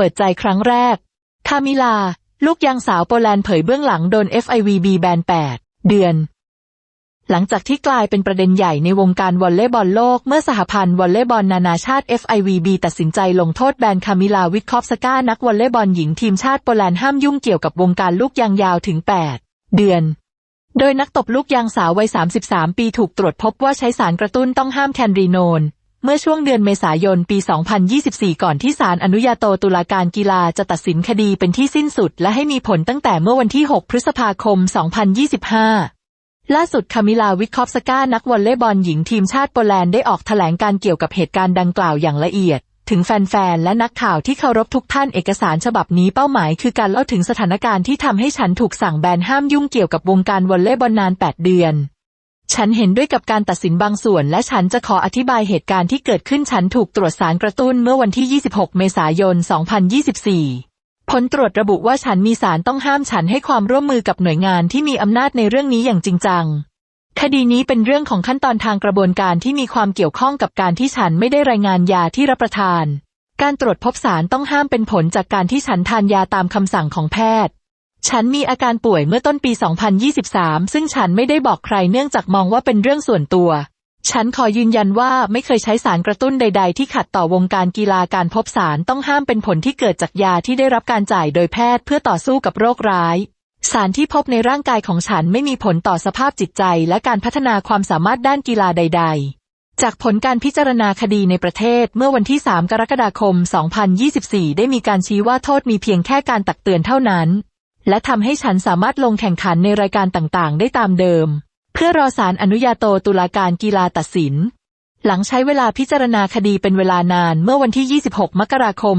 เปิดใจครั้งแรก คามิลา ลูกยังสาวโปแลนด์เผยเบื้องหลังโดน FIVB แบน 8 เดือน หลังจากที่กลายเป็นประเด็นใหญ่ในวงการวอลเลย์บอลโลก เมื่อสหพันธ์วอลเลย์บอลนานาชาติ FIVB ตัดสินใจลงโทษแบนคามิลาวิทคอฟสกานักวอลเลย์บอลหญิงทีมชาติโปแลนด์ห้ามยุ่งเกี่ยวกับวงการลูกยางยาวถึง 8 เดือนโดยนักตบลูกยางสาววัย 33 ปีถูกตรวจพบว่าใช้สารกระตุ้นต้องห้ามแคนรีโนน เมื่อช่วงเดือนเมษายนปี 2024 ก่อนที่ศาลอนุญาโตตุลาการกีฬาจะตัดสินคดีเป็นที่สิ้นสุด และให้มีผลตั้งแต่เมื่อวันที่ 6 พฤษภาคม 2025 ล่าสุดคามิลาวิคอฟสกานักวอลเลย์บอลหญิงทีมชาติโปแลนด์ได้ออกแถลงการเกี่ยวกับเหตุการณ์ดังกล่าวอย่างละเอียด ถึงแฟนๆ และนักข่าวที่เคารพทุกท่านเอกสารฉบับนี้เป้าหมายคือการเล่าถึงสถานการณ์ที่ทำให้ฉันถูกสั่งแบนห้ามยุ่งเกี่ยวกับวงการวอลเลย์บอลนาน 8 เดือน ฉันเห็นด้วยกับการตัดสินบางส่วน และฉันจะขออธิบายเหตุการณ์ที่เกิดขึ้นฉันถูกตรวจสารกระตุ้นเมื่อวันที่ 26 เมษายน 2024 ผลตรวจระบุว่าฉันมีสารต้องห้ามฉันให้ความร่วมมือกับหน่วยงานที่มีอำนาจในเรื่องนี้อย่างจริงจัง คดีนี้เป็นเรื่องของขั้นตอนทางกระบวนการที่มีความเกี่ยวข้องกับการที่ฉันไม่ได้รายงานยาที่รับประทาน การตรวจพบสารต้องห้ามเป็นผลจากการที่ฉันทานยาตามคำสั่งของแพทย์ ฉันมีอาการป่วยเมื่อต้นปี 2023 ซึ่งฉันไม่ได้บอกใครเนื่องจากมองว่าเป็นเรื่องส่วนตัว ฉันขอยืนยันว่าไม่เคยใช้สารกระตุ้นใด ๆ ที่ขัดต่อวงการกีฬาการพบสารต้องห้ามเป็นผลที่เกิดจากยาที่ได้รับการจ่ายโดยแพทย์เพื่อต่อสู้กับโรคร้าย สารที่พบในร่างกายของฉันไม่มีผลต่อสภาพจิตใจ และการพัฒนาความสามารถด้านกีฬาใด ๆจากผลการพิจารณาคดีในประเทศเมื่อวันที่ 3 กรกฎาคม 2024 ได้มีการชี้ว่าโทษมีเพียงแค่การตักเตือนเท่านั้น และทำให้ฉันสามารถลงแข่งขันในรายการต่างๆ ได้ตามเดิม เพื่อรอสารอนุญาโตตุลาการกีฬาตัดสิน หลังใช้เวลาพิจารณาคดีเป็นเวลานานเมื่อวันที่ 26 มกราคม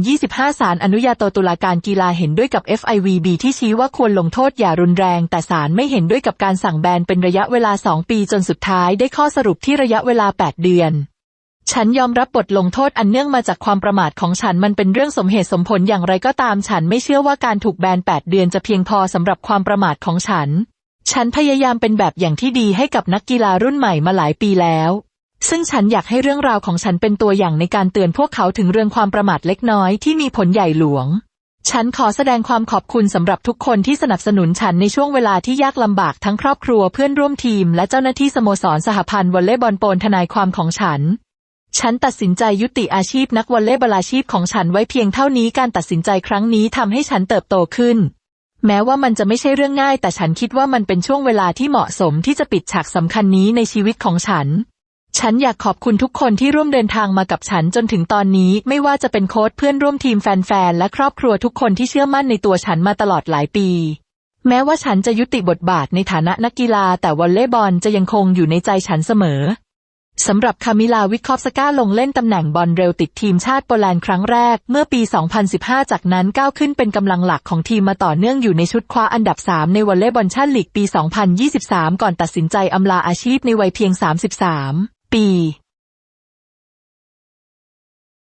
2025 ศาลอนุญาโตตุลาการกีฬาเห็นด้วยกับ FIVB ที่ชี้ว่าควรลงโทษอย่ารุนแรง แต่ศาลไม่เห็นด้วยกับการสั่งแบนเป็นระยะเวลา 2 ปีจนสุดท้ายได้ข้อสรุปที่ระยะเวลา 8 เดือน ฉันยอมรับบทลงโทษอันเนื่องมาจากความประมาทของฉันมันเป็นเรื่องสมเหตุสมผลอย่างไรก็ตามฉันไม่เชื่อว่าการถูกแบน8เดือนจะเพียงพอสำหรับความประมาทของฉัน ฉันพยายามเป็นแบบอย่างที่ดีให้กับนักกีฬารุ่นใหม่มาหลายปีแล้ว ซึ่งฉันอยากให้เรื่องราวของฉันเป็นตัวอย่างในการเตือนพวกเขาถึงเรื่องความประมาทเล็กน้อยที่มีผลใหญ่หลวง ฉันขอแสดงความขอบคุณสำหรับทุกคนที่สนับสนุนฉันในช่วงเวลาที่ยากลำบากทั้งครอบครัวเพื่อนร่วมทีม และเจ้าหน้าที่สโมสรสหพันธ์วอลเลย์บอลโปนทนายความของฉัน ฉันตัดสินใจยุติอาชีพนักวอลเลย์บอลอาชีพของฉันไว้เพียงเท่านี้การตัดสินใจครั้งนี้ทำให้ฉันเติบโตขึ้น แม้ว่ามันจะไม่ใช่เรื่องง่าย แต่ฉันคิดว่ามันเป็นช่วงเวลาที่เหมาะสมที่จะปิดฉากสำคัญนี้ในชีวิตของฉัน ฉันอยากขอบคุณทุกคนที่ร่วมเดินทางมากับฉันจนถึงตอนนี้ไม่ว่าจะเป็นโค้ชเพื่อนร่วมทีมแฟนๆและครอบครัวทุกคนที่เชื่อมั่นในตัวฉันมาตลอดหลายปีแม้ว่าฉันจะยุติบทบาทในฐานะนักกีฬาแต่วอลเลย์บอลจะยังคงอยู่ในใจฉันเสมอ สำหรับคามิลาวิคอฟสกาลงเล่นตำแหน่งบอลเร็วติดทีมชาติโปแลนด์ครั้งแรกเมื่อปี 2015 จากนั้นก้าวขึ้นเป็นกำลังหลักของทีมมาต่อเนื่องอยู่ในชุดคว้าอันดับ 3 ในวอลเลย์บอลชาติลีกปี 2023 ก่อนตัดสินใจอำลาอาชีพในวัยเพียง 33 ปี